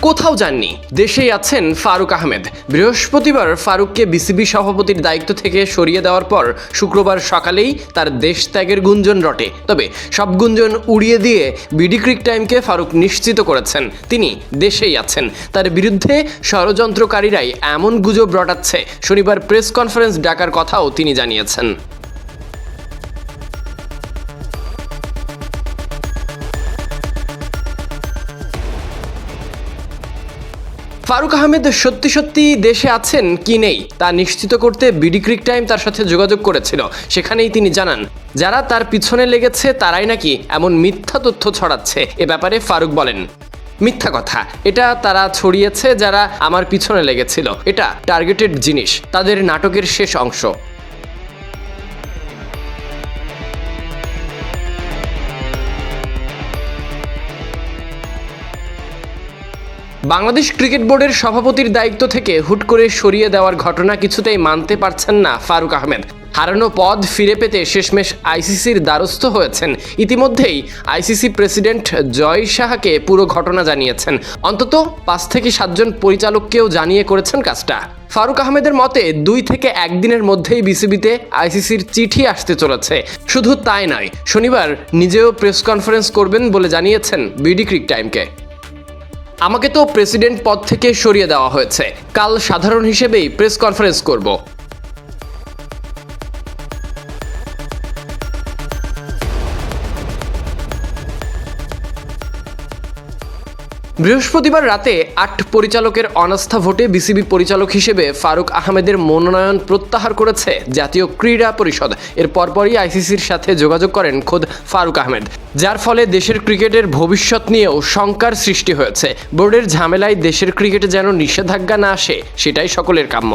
কোথাও যাননি। দেশেই আছেন ফারুক আহমেদ। বৃহস্পতিবার ফারুককে বিসিবি সভাপতির দায়িত্ব থেকে সরিয়ে দেওয়ার পর শুক্রবার সকালেই তার দেশ ত্যাগের গুঞ্জন রটে। তবে সব গুঞ্জন উড়িয়ে দিয়ে বিডি ক্রিক টাইমকে ফারুক নিশ্চিত করেছেন। তিনি দেশেই আছেন। তার বিরুদ্ধে ষড়যন্ত্রকারীরাই এমন গুজব রটাচ্ছে। শনিবার প্রেস কনফারেন্স ডাকার কথাও তিনি জানিয়েছেন। ফারুক আহমেদ সত্যি সত্যি দেশে আছেন কি নেই, তা নিশ্চিত করতে বিডি ক্রিক টাইম তার সাথে যোগাযোগ করেছিল। সেখানেই তিনি জানান, যারা তার পিছনে লেগেছে তারাই নাকি এমন মিথ্যা তথ্য ছড়াচ্ছে। এ ব্যাপারে ফারুক বলেন, মিথ্যা কথা। এটা তারা ছড়িয়েছে যারা আমার পিছনে লেগেছিল। এটা টার্গেটেড জিনিস। তাদের নাটকের শেষ অংশ। বাংলাদেশ ক্রিকেট বোর্ডের সভাপতির দায়িত্ব থেকে হুট করে সরিয়ে দেওয়ার ঘটনা কিছুতেই মানতে পারছেন না ফারুক আহমেদ। হারানো পদ ফিরে পেতে শেষমেশ আইসিসির দ্বারস্থ হয়েছেন। ইতিমধ্যেই আইসিসি প্রেসিডেন্ট জয় সাহাকে পুরো ঘটনা জানিয়েছেন। অন্তত পাঁচ থেকে সাতজন পরিচালককেও জানিয়ে করেছেন কাজটা। ফারুক আহমেদের মতে, দুই থেকে একদিনের মধ্যেই বিসিবিতে আইসিসির চিঠি আসতে চলেছে। শুধু তাই নয়, শনিবার নিজেও প্রেস কনফারেন্স করবেন বলে জানিয়েছেন বিডি ক্রিক টাইমকে। আমাকে তো প্রেসিডেন্ট পদ থেকে সরিয়ে দেওয়া হয়েছে। কাল সাধারণ হিসেবেই প্রেস কনফারেন্স করব। বৃহস্পতিবার রাতে আট পরিচালকের অনাস্থা ভোটে বিসিবি পরিচালক হিসেবে ফারুক আহমেদের মনোনয়ন প্রত্যাহার করেছে জাতীয় ক্রীড়া পরিষদ। এর পরপরই আইসিসির সাথে যোগাযোগ করেন খোদ ফারুক আহমেদ। যার ফলে দেশের ক্রিকেটের ভবিষ্যৎ নিয়েও শঙ্কার সৃষ্টি হয়েছে। বোর্ডের ঝামেলায় দেশের ক্রিকেটে যেন নিষেধাজ্ঞা না আসে, সেটাই সকলের কাম্য।